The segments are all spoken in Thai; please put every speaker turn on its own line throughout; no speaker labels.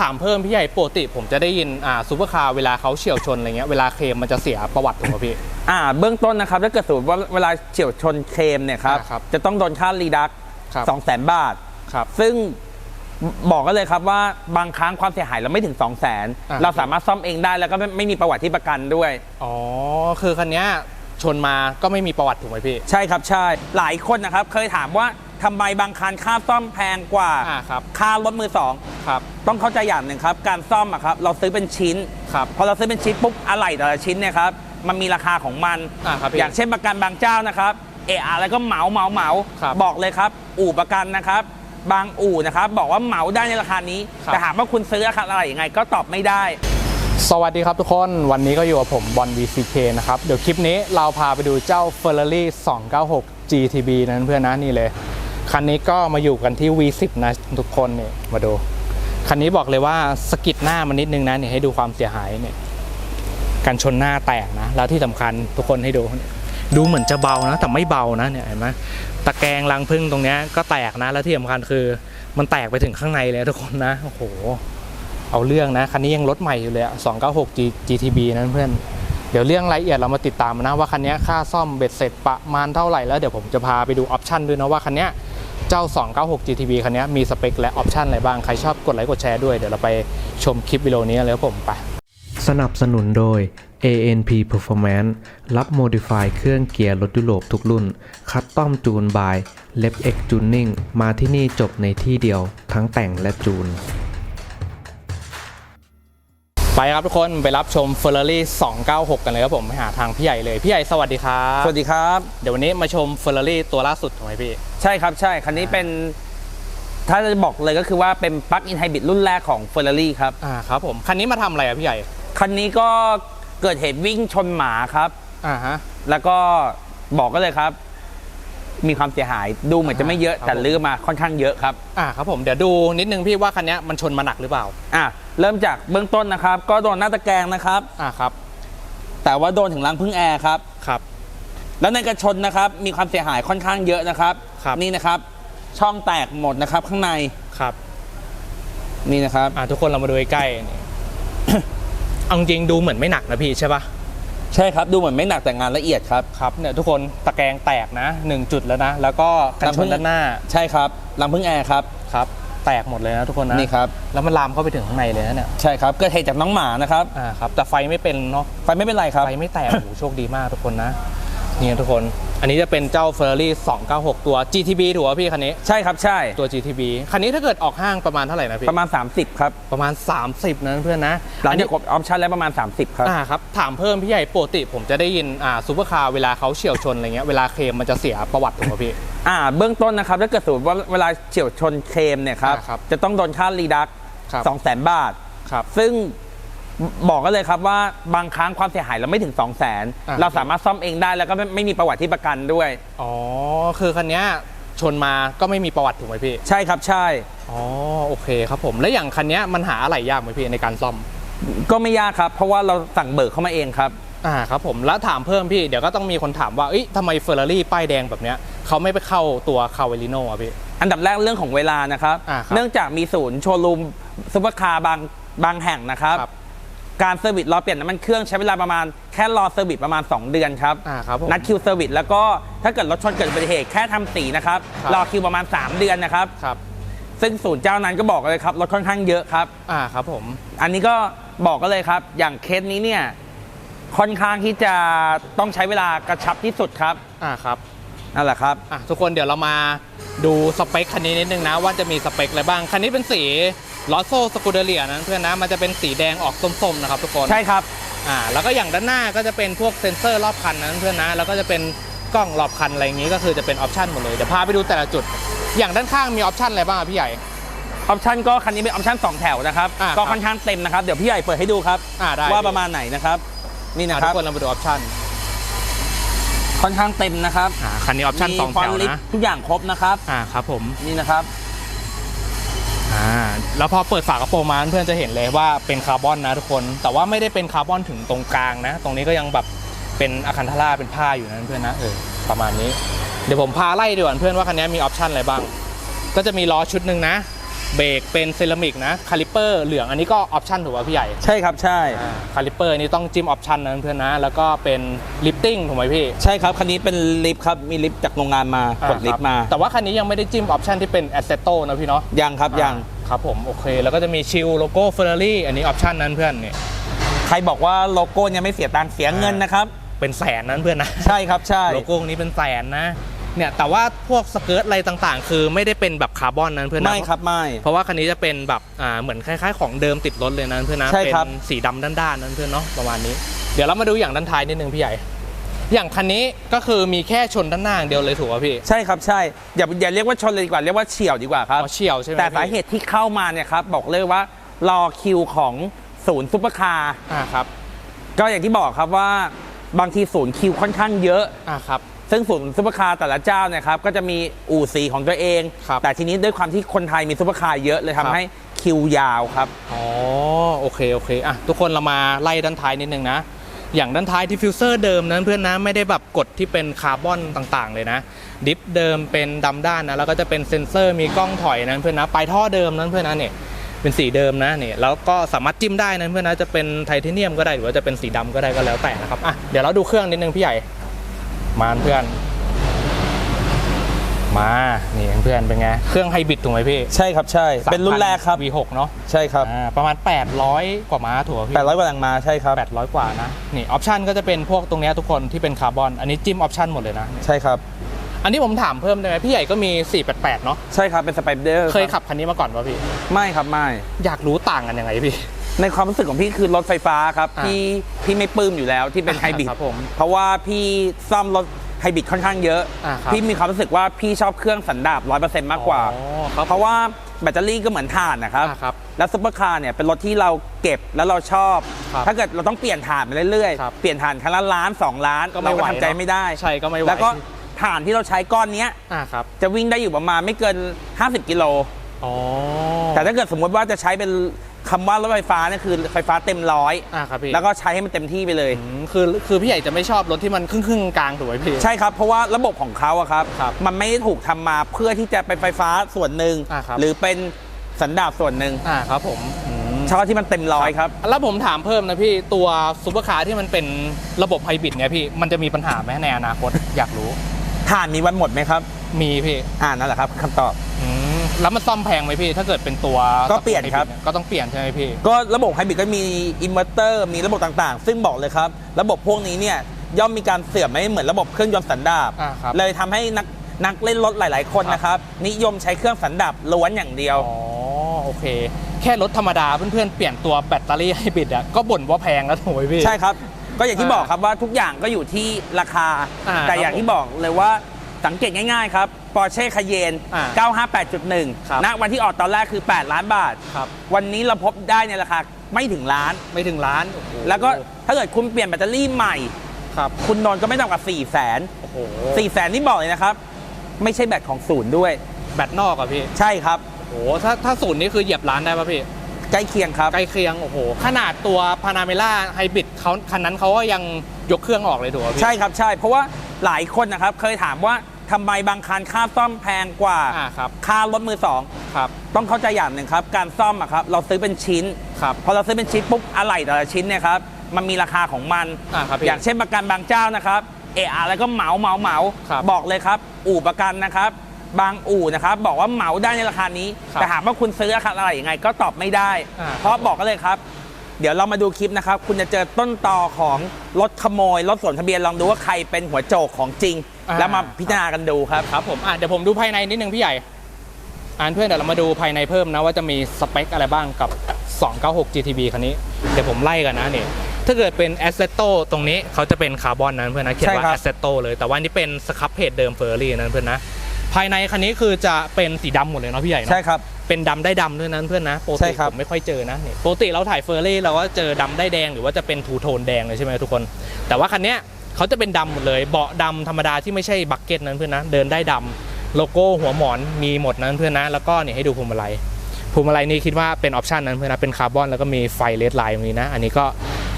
ถามเพิ่มพี่ใหญ่ปกติผมจะได้ยินอ่าซูเปอร์คาร์เวลาเขาเฉียวชนอะไรเงี้ยเวลาเคลมมันจะเสียประวัติถูกไหมพี่
อ่าเบื้องต้นนะครับถ้าเกิดสมมติว่าเวลาเฉียวชนเคลมเนี่ยครับ
อ่าครับ
จะต้องโดนค่ารีดัก
ครับ
สองแสนบาท
ครับ
ซึ่งบอกกันเลยครับว่าบางครั้งความเสียหายเราไม่ถึง 2 0 0 0 0น
อ่า
เราสามารถซ่อมเองได้แล้วก็ไม่ไม่มีประวัติที่ประกันด้วย
อ๋อคือคันเนี้ยชนมาก็ไม่มีประวัติถูกไหมพี่
ใช่ครับใช่ หลายคนนะครับ เคยถามว่าทำไมบางคันค่าซ่อมแพงกว่า
อ่าครับ
ค่ารถมือสอง
ครับ
ต้องเข้าใจอย่างหนึ่งครับ การซ่อมอะครับเราซื้อเป็นชิ้น
ครับ
พอเราซื้อเป็นชิ้นปุ๊บอะไหล่แต่ละชิ้นเนี่ยครับมันมีราคาของมัน
อ่าครับพี่
อย่างเช่นประกันบางเจ้านะครับเอะอะไรก็เหมาเหมาเหมา
ครับ
บอกเลยครับ อู่ประกันนะครับ บางอู่นะครับ บอกว่าเหมาได้ในราคานี้
ครับ
แต่ถามว่าคุณซื้อราคาอะไรยังไง ก็ตอบไม่ได้
สวัสดีครับทุกคนวันนี้ก็อยู่กับผมบอล VCK นะครับ เดี๋ยวคลิปนี้เราพาไปดูเจ้า Ferrari 296 GTB นั้นเพื่อนนะนี่เลย คันนี้ก็มาอยู่กันที่ V10 นะทุกคนเนี่ยมาดู คันนี้บอกเลยว่าสกิดหน้ามันนิดนึงนะเนี่ยให้ดูความเสียหายเนี่ยกันชนหน้าแตกนะ แล้วที่สำคัญทุกคนให้ดู ดูเหมือนจะเบานะ แต่ไม่เบานะเนี่ยเห็นไหมตะแกรงรังพึ่งตรงเนี้ยก็แตกนะ แล้วที่สำคัญคือ มันแตกไปถึงข้างในเลยทุกคนนะ โอ้โห เอาเรื่องนะ คันนี้ยังรถใหม่อยู่เลยอะ296 G GTB นั้นเพื่อน เดี๋ยวเรื่องรายละเอียดเรามาติดตามนะว่าคันนี้ค่าซ่อมเบ็ดเสร็จประมาณเท่าไหร่แล้วเดี๋ยวผมจะพาไปดูออปชันด้วยนะว่าคันนี้ เจ้า 296 GTB คันนี้มีสเปคและออปชันอะไรบ้าง ใครชอบกดไลค์กดแชร์ด้วย เดี๋ยวเราไปชมคลิปวิดีโอนี้เลยครับผมไป
สนับสนุนโดย ANP Performance รับโมดิฟายเครื่องเกียร์รถยุโรปทุกรุ่น คัดต้อมจูนบายเล็บเอ็กจูนนิ่งมาที่นี่จบในที่เดียว ทั้งแต่งและจูน
ไปครับทุกคนไปรับชม Ferrari 296 กันเลยครับผมไปหาทางพี่ใหญ่เลย พี่ใหญ่สวัสดีครับ
สวัสดีครับ
เดี๋ยววันนี้มาชม Ferrari ตัวล่าสุดถูกไหมพี่
ใช่ครับใช่คันนี้เป็น ถ้าจะบอกเลยก็คือว่าเป็นปลั๊กอินไฮบริดรุ่นแรกของ Ferrari ครับ
อ่าครับผมคันนี้มาทำอะไรอะพี่ใหญ่
คันนี้ก็เกิดเหตุวิ่งชนหมาครับ
อ่าฮะ
แล้วก็บอกก็เลยครับ มีความเสียหายดูเหมือนจะไม่เยอะ
ครับ
แต่ลื้อมาค่อนข้างเยอะครับ
อ่าครับผมเดี๋ยวดูนิดนึงพี่ว่าคันนี้มันชนมาหนักหรือเปล่า
อะเริ่มจากเบื้องต้นนะครับ ก็โดนหน้าตะแกรงนะครับ
อ่าครับ
แต่ว่าโดนถึงรังพึ่งแอร์ครับ
ครับ
แล้วในกระชนนะครับมีความเสียหายค่อนข้างเยอะนะครับ
ครับ
นี่นะครับ ช่องแตกหมดนะครับ ข้างใน
ครับ
นี่นะครับ
อ่าทุกคนเรามาดูใกล้ๆนี่ เอาจริงๆดูเหมือนไม่หนักนะพี่ใช่ปะ
ใช่ครับ ดูเหมือนไม่หนักแต่งานละเอียดครับ
ครับเนี่ยทุกคนตะแกรงแตกนะหนึ่งจุดแล้วนะ แล้วก็กันชนด้านหน้า
ใช่ครับรังพึ่งแอร์ครับ
ครับ แตกหมดเลยนะทุกคนนะ
นี่ครับ
แล้วมันลามเข้าไปถึงข้างในเลยนะเนี่ย
ใช่ครับเกิดเหตุจากน้องหมานะครับ
อ่าครับแต่ไฟไม่เป็นเนาะ
ไฟไม่เป็นไรครับ
ไฟไม่แตกโอ้โหโชคดีมากทุกคนนะ นี่ทุกคน อันนี้จะเป็นเจ้า Ferrari 296 ตัว GTB ถูกป่ะพี่คันนี้
ใช่ครับใช่
ตัว GTB คันนี้ถ้าเกิดออกห้างประมาณเท่าไหร่นะพี่
ประมาณ 30 ครับ
ประมาณ 30 นะเพื่อนนะ
หลัง
อัน
จา
นี้
กกดออปชั่นแล้วประมาณ 30 ครับ
อ่าครับ ถามเพิ่มพี่ใหญ่ปกติผมจะได้ยินอ่าซูเปอร์คาร์เวลาเขาเฉียวชนอะไรเงี้ยเวลาเคลมมันจะเสียประวัติถูกป่ะพี่
อ่า เบื้องต้นนะครับถ้าเกิดสมมติว่าเวลาเฉียวชนเคลมเนี่ยครับ
อ่าครับ
จะต้องโดนค่ารีดัก
ครับ
สองแสนบาท
ครับ
ซึ่ง บอกกันเลยครับว่าบางครั้งความเสียหายเราไม่ถึง 2 0 0 0 0น
อ่า
เราสามารถซ่อมเองได้แล้วก็ไม่ไม่มีประวัติที่ประกันด้วย
อ๋อ คือคันเนี้ยชนมาก็ไม่มีประวัติถูกไหมพี่
ใช่ครับใช่
อ๋อ โอเคครับผม แล้วอย่างคันเนี้ยมันหาอะไรยากไหมพี่ในการซ่อม
ก็ไม่ยากครับ เพราะว่าเราสั่งเบิกเข้ามาเองครับ
อ่าครับผม แล้วถามเพิ่มพี่ เดี๋ยวก็ต้องมีคนถามว่าเอ้ยทำไมเฟอร์รารี่ป้ายแดงแบบเนี้ยเขาไม่ไปเข้าตัวคาเวลิโนอะพี่
อันดับแรกเรื่องของเวลานะครับ
อ่าครับ
เนื่องจากมีศูนย์โชว์รูมซุปเปอร์คาร์บางบางแห่งนะครับ
ครับ
การเซอร์วิสรอเปลี่ยนน้ำมันเครื่องใช้เวลาประมาณแค่รอเซอร์วิสประมาณ 2 เดือนครับ
อ่าครับผม
นัดคิวเซอร์วิสแล้วก็ถ้าเกิดรถชนเกิดอุบัติเหตุแค่ทำสีนะครับ
ครับ
รอคิวประมาณ 3 เดือนนะครับ
ครับ
ซึ่งศูนย์เจ้านั้นก็บอกเลยครับรถค่อนข้างเยอะครับ
อ่าครับผม
อันนี้ก็บอกกันเลยครับ อย่างเคสนี้เนี่ยค่อนข้างที่จะต้องใช้เวลากระชับที่สุดครับ
อ่าครับ
นั่นแหละครับ
อะทุกคนเดี๋ยวเรามาดูสเปคคันนี้นิดนึงนะว่าจะมีสเปคอะไรบ้าง คันนี้เป็นสี ลอโซสกูเดเลียนะเพื่อนนะมันจะเป็นสีแดงออกส้มๆนะครับทุกคน
ใช่ครับ
อ่าแล้วก็อย่างด้านหน้าก็จะเป็นพวกเซ็นเซอร์รอบคันนะเพื่อนนะแล้วก็จะเป็นกล้องรอบคันอะไรอย่างงี้ก็คือจะเป็นออปชันหมดเลยเดี๋ยวพาไปดูแต่ละจุด อย่างด้านข้างมีออปชันอะไรบ้างอะพี่ใหญ่
ออปชันก็คันนี้เป็นออปชัน2แถวนะครับ
อ่า
ก็
ครับ
ค่อนข้างเต็มนะครับเดี๋ยวพี่ใหญ่เปิดให้ดูครับ
อ่าได้
ว่าประมาณไหนนะครับนี่นะ
อะ
ค
ทุ
รับ
กคนเรามาดูออปชัน
ค่อนข้างเต็มนะครับ
อ่าคันนี้ออปชันสอง
ฟอ
แถ
น
ว
ลิฟ
นะ
ทุกอย่างครบนะครับ
อ่าครับผม
นี่นะครับ
อ่า แล้วพอเปิดฝากระโปรงมาเพื่อนจะเห็นเลยว่าเป็นคาร์บอนนะทุกคน แต่ว่าไม่ได้เป็นคาร์บอนถึงตรงกลางนะ ตรงนี้ก็ยังแบบเป็นอะคันธาราเป็นผ้าอยู่นะเพื่อนนะเออประมาณนี้ เดี๋ยวผมพาไล่ดีกว่าเพื่อนว่าคันนี้มีออปชันอะไรบ้าง ก็จะมีล้อชุดหนึ่งนะ เบรกเป็นเซรามิกนะคาลิเปอร์เหลืองอันนี้ก็ออปชั่นถูกป่ะพี่ใหญ่
ใช่ครับใช่
คาลิเปอร์นี่ต้องจิ้มออปชันนะเพื่อนนะ แล้วก็เป็นลิฟติ้งถูกไหมพี่
ใช่ครับ คันนี้เป็นลิฟต์ครับ มีลิฟต์จากโรงงานมากดลิฟต์มา
อ่าครับแต่ว่าคันนี้ยังไม่ได้จิ้มออปชันที่เป็นแอสเซโตนะพี่เนาะ
ยังครับยัง
อ่าครับผมโอเค แล้วก็จะมีชิลโลโก้เฟอร์รารี่อันนี้ออปชันนั้นเพื่อนนี่
ใครบอกว่าโลโก้เนี่ยไม่เสียตังค์เสียเงินนะครับ
เป็นแสนนั้นเพื่อนนะ
ใช่ครับใช่
โลโก้นี้เป็นแสนนะ เนี่ยแต่ว่าพวกสเกิร์ตอะไรต่างๆ คือไม่ได้เป็นแบบคาร์บอนนั้นเพื่อนนะ
ไม่ครับไม่
เพราะว่าคันนี้จะเป็นแบบอ่าเหมือนคล้ายๆ ของเดิมติดรถเลยนะเพื่อนนะ
ใช่
เป็น
ครับ
สีดำด้านๆนั้นเพื่อนเนาะประมาณนี้ เดี๋ยวเรามาดูอย่างด้านท้ายนิดนึงพี่ใหญ่ อย่างคันนี้ก็คือมีแค่ชนด้านหน้าอย่างเดียวเลยถูกป่ะพี่
ใช่ครับใช่อย่าอย่าเรียกว่าชนเลยดีกว่าเรียกว่าเฉียวดีกว่าครับ
อ๋อเฉียวใช่ไหม
แต่
พี่
สาเหตุที่เข้ามาเนี่ยครับบอกเลยว่ารอคิวของศูนย์ซุปเปอร์คาร์
อ่าครับ
ก็อย่างที่บอกครับว่าบางทีศูนย์คิวค่อนข้างเยอะ
อ่าครับ
ซึ่งศูนย์ซุปเปอร์คาร์แต่ละเจ้าเนี่ยครับก็จะมีอู่สีของตัวเอง
ครับ
แต่ทีนี้ด้วยความที่คนไทยมีซุปเปอร์คาร์เยอะเลย
ครั
ทำ
บ
ให้คิวยาวครับ
อ๋อโอเคโอเคอะทุกคนเรามาไล่ด้านท้ายนิดนึงนะ อย่างด้านท้ายดิฟฟิวเซอร์เดิมนั้นเพื่อนนะไม่ได้แบบกดที่เป็นคาร์บอนต่างๆ เลยนะ ดิฟเดิมเป็นดำด้านนะแล้วก็จะเป็นเซ็นเซอร์มีกล้องถอยนั้นเพื่อนนะปลายท่อเดิมนั้นเพื่อนนะเนี่ยเป็นสีเดิมนะเนี่ยแล้วก็สามารถจิ้มได้นั้นเพื่อนนะจะเป็นไทเทเนียมก็ได้หรือว่าจะเป็นสีดำก็ได้ก็แล้วแต่นะครับอะเดี๋ยวเราดูเครื่องนิดนึงพี่ใหญ่ มาเพื่อน มานี่เพื่อนเป็นไง เครื่องไฮบริดถูกไหมพี่
ใช่ครับใช่ เป็นรุ่นแรกครับ
V6 เนาะ
ใช่ครับ
อ่าประมาณ 800 กว่าม้าถูกไหมพี่
800กว่าแรงม้าใช่ครับ
800 กว่านะนี่ออปชันก็จะเป็นพวกตรงเนี้ยทุกคนที่เป็นคาร์บอนอันนี้จิ้มออปชันหมดเลยนะ
ใช่ครับ
อันนี้ผมถามเพิ่มได้ไหมพี่ใหญ่ก็มี 488 เนาะ
ใช่ครับเป็นสไปเดอร์
เคยขับคันนี้มาก่อนป่ะพี่
ไม่ครับไม่
อยากรู้ต่างกันยังไงพี่
ในความรู้สึกของพี่คือรถไฟฟ้าครับ
อ่า
พี่พี่ไม่ปลื้มอยู่แล้วที่เป็นไฮบริด
ครับผม
เพราะว่าพี่ซ่อมรถไฮบริดค่อนข้างเยอะ
อ่าครับ
พี่มีความรู้สึกว่าพี่ชอบเครื่องสันดาป100%มากกว่า
อ๋อครับ
เพราะว่าแบตเตอรี่ก็เหมือนถ่านนะครับ
อ่าครับ
แล้วซุปเปอร์คาร์เนี่ยเป็นรถที่เราเก็บแล้วเราชอบ
ครับ
ถ้าเกิดเราต้องเปลี่ยนถ่านไปเรื่อย
ครับ
ๆ เปลี่ยนถ่านคันละล้านสองล้าน
ก็ไม่
เรา
ไหว
ทำใจ
เนอะ
ไม่ได้
ใช่ก็ไม่ไหว
แล้วก็ถ่านที่เราใช้ก้อนเนี้ย
อ่าครับ
จะวิ่งได้อยู่ประมาณไม่เกิน 50 กิโล
อ๋อ
แต่ถ้าเกิดสมมติว่าจะใช้เป็น คำว่ารถไฟฟ้าเนี่ยคือไฟฟ้าเต็มร้อย
อ่าครับพี่
แล้วก็ใช้ให้มันเต็มที่ไปเลย
อืมคือคือพี่ใหญ่จะไม่ชอบรถที่มันครึ่งครึ่งๆกลางถูกไหมพี่
ใช่ครับ เพราะว่าระบบของเขาอะครับ
ครับ
มันไม่ได้ถูกทำมาเพื่อที่จะเป็นไฟฟ้าส่วนหนึ่ง
อ่าครับ
หรือเป็นสันดาปส่วนหนึ่ง
อ่าครับผมอืม
ชอบที่มันเต็มร้อยครับ
แล้วผมถามเพิ่มนะพี่ตัวซูเปอร์คาร์ที่มันเป็นระบบไฮบริดเนี่ยพี่มันจะมีปัญหาไหมในอนาคต อยากรู้
ถ่านมีวันหมดไหมครับ
มีพี่
อ่านั่นแหละครับคำตอบ
อืม แล้วมันซ่อมแพงไหมพี่ ถ้าเกิดเป็นตัว
ก็เปลี่ยนครับ
ก็ต้องเปลี่ยนใช่ไหมพี่
ก็ระบบไฮบริดก็มีอินเวอร์เตอร์มีระบบต่างๆ ซึ่งบอกเลยครับ ระบบพวกนี้เนี่ยย่อมมีการเสื่อมไม่เหมือนระบบเครื่องยนต์สันดาป
อ่าครับ
เลยทำให้นักนักเล่นรถหลาย ๆ คน
ครับ
นะครับ นิยมใช้เครื่องสันดาปล้วนอย่างเดียว
อ๋อโอเค แค่รถธรรมดาเพื่อนๆเปลี่ยนตัวแบตเตอรี่ไฮบริดอะก็บ่นว่าแพงแล้วถูกไหมพี่
ใช่ครับ ก็อย่างที่
อ่า
บอกครับว่าทุกอย่างก็อยู่ที่ราคา
อ่า
แต่
ครับ
อย่างที่บอกเลยว่าสังเกตง่าย ๆ ครับ Porsche Cayenne
อ่า
958.1
ครับ
ณวันที่ออกตอนแรกคือ 8 ล้านบาท
ครับ
วันนี้เราพบได้ในราคาไม่ถึงล้าน
ไม่ถึงล้านโอ้โห
แล้วก็ถ้าเกิดคุณเปลี่ยนแบตเตอรี่ใหม่
ครับ
คุณนอนก็ไม่ต่ำกว่า 4 0 0แสน
โอ้โห
4แสนนี่บอกเลยนะครับ ไม่ใช่แบตของศูนย์ด้วย
แบตนอกอะพี่
ใช่ครับ
โอ้โหถ้าถ้าศูนย์นี่คือเหยียบล้านได้ป่ะพี่
ใกล้เคียงครับ
ใกล้เคียงโอ้โหขนาดตัวพานาเมล่าไฮบริดเขาคันนั้นเขาก็ยังยกเครื่องออกเลยถูกไหมพี่
ใช่ครับใช่ เพราะว่าหลายคนนะครับเคยถามว่า ทำไมบางคันค่าซ่อมแพงกว่า
อ่าครับ
ค่ารถมือสอง
ครับ
ต้องเข้าใจอย่างหนึ่งครับ การซ่อมอะครับเราซื้อเป็นชิ้น
ครับ
พอเราซื้อเป็นชิ้นปุ๊บอะไหล่แต่ละชิ้นเนี่ยครับมันมีราคาของมัน
อ่าครับพี่
อย่างเช่นประกันบางเจ้านะครับเอออะไรก็เหมาเหมาเหมา
ครับ
บอกเลยครับ อู่ประกันนะครับ บางอู่นะครับ บอกว่าเหมาได้ในราคานี้
ครับ
แต่ถามว่าคุณซื้อราคาอะไรยังไง ก็ตอบไม่ได้
อ่า
เพราะบอกกันเลยครับ เดี๋ยวเรามาดูคลิปนะครับ คุณจะเจอต้นตอของรถขโมย รถสวมทะเบียนลองดูว่าใครเป็นหัวโจกของจริง
อ่า
แล้วมาพิจารณากันดูครับ
ครับผมอะเดี๋ยวผมดูภายในนิดนึงพี่ใหญ่อ่านเพื่อนเดี๋ยวเรามาดูภายในเพิ่มนะว่าจะมีสเปคอะไรบ้างกับ 296 GTB คันนี้ เดี๋ยวผมไล่กันนะนี่ ถ้าเกิดเป็น Assetto ตรงนี้เขาจะเป็นคาร์บอนนั้นเพื่อนนะเขียน
ใช่
ว่า
ครับ
Assetto เลย แต่ว่านี่เป็นสครับเพจเดิมเฟอร์รี่นั้นเพื่อนนะ ภายในคันนี้คือจะเป็นสีดำหมดเลยเนาะพี่ใหญ่เนาะ
ใช่ครับ
เป็นดำได้ดำด้วยนั้นเพื่อนนะปก
ใช่
ติ
ครับ
ผมไม่ค่อยเจอนะนี่ปกติเราถ่ายเฟอร์รี่เราก็เจอดำได้แดงหรือว่าจะเป็นทูโทนแดงเลยใช่ไหมทุกคน แต่ว่าคันเนี้ยเขาจะเป็นดำหมดเลย เบาะดำธรรมดาที่ไม่ใช่บักเก็ตนั้นเพื่อนนะเดินได้ดำโลโก้หัวหมอนมีหมดนั้นเพื่อนนะแล้วก็เนี่ยให้ดูพวงมาลัยพวงมาลัยนี่คิดว่าเป็นออปชันนั้นเพื่อนนะเป็นคาร์บอนแล้วก็มีไฟเลดไลน์ตรงนี้นะ อันนี้ก็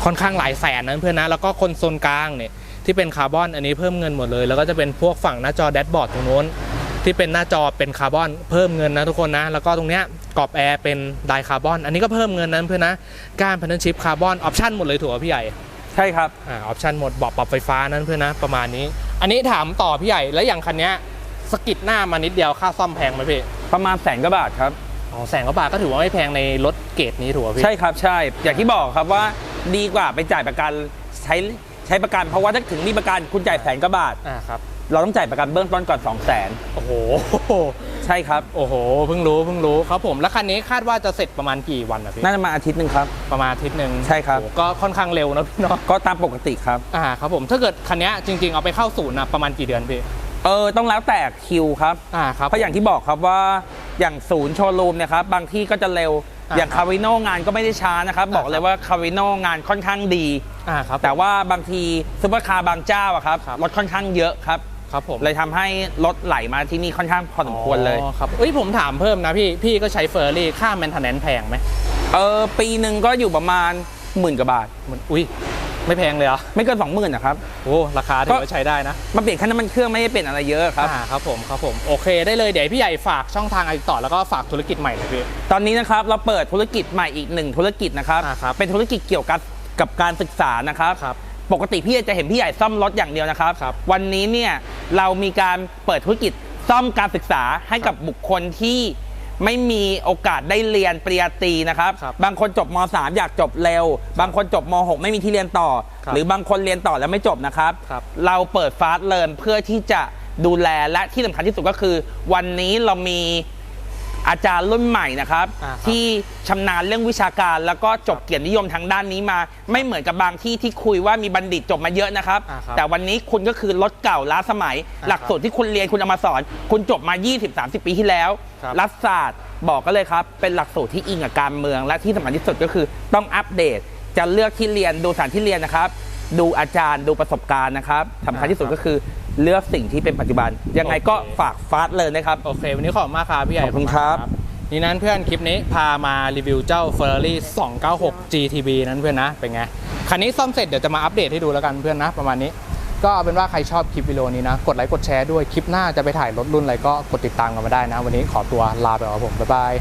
ค่อนข้างหลายแสนนั้นเพื่อนนะแล้วก็คอนโซลกลางเนี่ยที่เป็นคาร์บอนอันนี้เพิ่มเงินหมดเลย แล้วก็จะเป็นพวกฝั่งหน้าจอแดชบอร์ดตรงนู้น ที่เป็นหน้าจอเป็นคาร์บอนเพิ่มเงินนะทุกคนนะ แล้วก็ตรงเนี้ยกรอบแอร์เป็นไดคาร์บอน อันนี้ก็เพิ่มเงินนะเพื่อนนะก้านพันธชิปคาร์บอนออปชั่นหมดเลยถูกป่ะพี่ใหญ่
ใช่ครับ
อ่าออปชั่นหมดเบาะปรับไฟฟ้านั้นเพื่อนนะประมาณนี้ อันนี้ถามต่อพี่ใหญ่แล้วอย่างคันเนี้ยสกิดหน้ามานิดเดียวค่าซ่อมแพงไหมพี่
ประมาณแสนกว่าบาทครับ
อ๋อแสนกว่าบาทก็ถือว่าไม่แพงในรถเกรดนี้ถูกป่ะพี่
ใช่ครับใช่ อย่างที่บอกครับว่าดีกว่าไปจ่ายประกันใช้ใช้ประกันเพราะว่าถ้าถึงมีประกันคุณจ่ายแสนกว่าบาท
อ่าครับ
เราต้องจ่ายประกันเบื้องต้นก่อน2 0 0 0 0น
โอ้โห
ใช่ครับ
โอ้โห เพิ่งรู้ เพิ่งรู้ครับผม แล้วคันนี้คาดว่าจะเสร็จประมาณกี่วันนะพี่
น่าจะมาอาทิตย์หนึ่งครับ
ประมาณอาทิตย์หนึ่ง
ใช่ครับ
โอ้โหก็ค่อนข้างเร็วนะพี่เนาะ
ก็ตามปกติครับ
อ่า ครับผม ถ้าเกิดคันเนี้ยจริง ๆ เอาไปเข้าศูนย์นะประมาณกี่เดือนพี่
เออ ต้องแล้วแต่คิวครับ
อ่า ครับ
เพราะอย่างที่บอกครับว่า อย่างศูนย์โชว์รูมเนี่ยครับ บางที่ก็จะเร็ว
อ่า
อย่าง
ครั
คา
บ
ริโนงานก็ไม่ได้ช้านะครับ
อ่า
บอกเลยว่าคาริโนงานค่อนข้างดี
อ่า ครับ
แต่ว่าบางทีซุปเปอร์คาร์บางเจ้าอะครับ
ครับ
รถค่อนข้างเยอะครับ
ครับผม
เลยทำให้รถไหลมาที่นี่ค่อนข้างพอสมควรเลย
อ๋อครับเอ้ยผมถามเพิ่มนะพี่ พี่ก็ใช้เฟอร์รี่ค่าแมนเทนแนนแพงไหม
เออปีหนึ่งก็อยู่ประมาณหมื่นกว่าบาท
มันอุ้ยไม่แพงเลยเหรอ
ไม่เกินสองหมื่นนะครับ
โอ้ราคาถือว่าใช้ได้นะ
มาเปลี่ยนแค่น้ำมันเครื่องไม่ได้เปลี่ยนอะไรเยอะครับ
อ่าครับผมครับผมโอเคได้เลยเดี๋ยวพี่ใหญ่ฝากช่องทางการติดต่อแล้วก็ฝากธุรกิจใหม่เลยพี่
ตอนนี้นะครับเราเปิดธุรกิจใหม่อีกหนึ่งธุรกิจนะครับ
อ่าครับ
เป็นธุรกิจเกี่ยวกับกับการศึกษานะครับ
ครับ
ปกติพี่จะเห็นพี่ใหญ่ซ่อมรถอย่างเดียวนะครับ
ครับ
วันนี้เนี่ยเรามีการเปิดธุรกิจซ่อมการศึกษาให้กับบุคคลที่ไม่มีโอกาสได้เรียนปริญญาตรีนะครับ
ครับ
บางคนจบม .3 อยากจบเร็ว บางคนจบม .6 ไม่มีที่เรียนต่อ
ครับ
หรือบางคนเรียนต่อแล้วไม่จบนะครับ
ครับ
เราเปิดฟาสต์เลินเพื่อที่จะดูแลและที่สำคัญที่สุดก็คือ วันนี้เรามี อาจารย์รุ่นใหม่นะครับ
อ่าครับ
ที่ชำนาญเรื่องวิชาการ แล้วก็จบเกียรตินิยมทางด้านนี้มา ไม่เหมือนกับบางที่ที่คุยว่ามีบัณฑิตจบมาเยอะนะครับ
อ่าครับ
แต่วันนี้คุณก็คือรถเก่าล้าสมัย
อ่า
หลักสูตรที่คุณเรียนคุณเอามาสอน คุณจบมา 20-30 ปีที่แล้ว
ครับ
รัฐศาสตร์บอกก็เลยครับ เป็นหลักสูตรที่อิงกับการเมือง และที่สำคัญที่สุดก็คือต้องอัปเดต จะเลือกที่เรียนดูสถานที่เรียนนะครับ ดูอาจารย์ดูประสบการณ์นะครับสำคัญที่สุดก็คือ เลือกสิ่งที่เป็นปัจจุบัน ยังไงก็
โอเค
ฝากฟาสต์เลยนะครับ
โอเค วันนี้ขอบคุณมากครับพี่ใหญ่
ขอบคุณครับ
ขอณมากนี่นั้นเพื่อนคลิปนี้พามารีวิวเจ้า Ferrari 296 GTB นั้นเพื่อนนะ เป็นไง คันนี้ซ่อมเสร็จเดี๋ยวจะมาอัปเดตให้ดูแล้วกันเพื่อนนะ ประมาณนี้ ก็เอาเป็นว่าใครชอบคลิปวิดีโอนี้นะ กดไลค์กดแชร์ด้วย คลิปหน้าจะไปถ่ายรถรุ่นอะไรก็กดติดตามกันมาได้นะ วันนี้ขอตัวลาไปก่อนครับผม บ๊ายบาย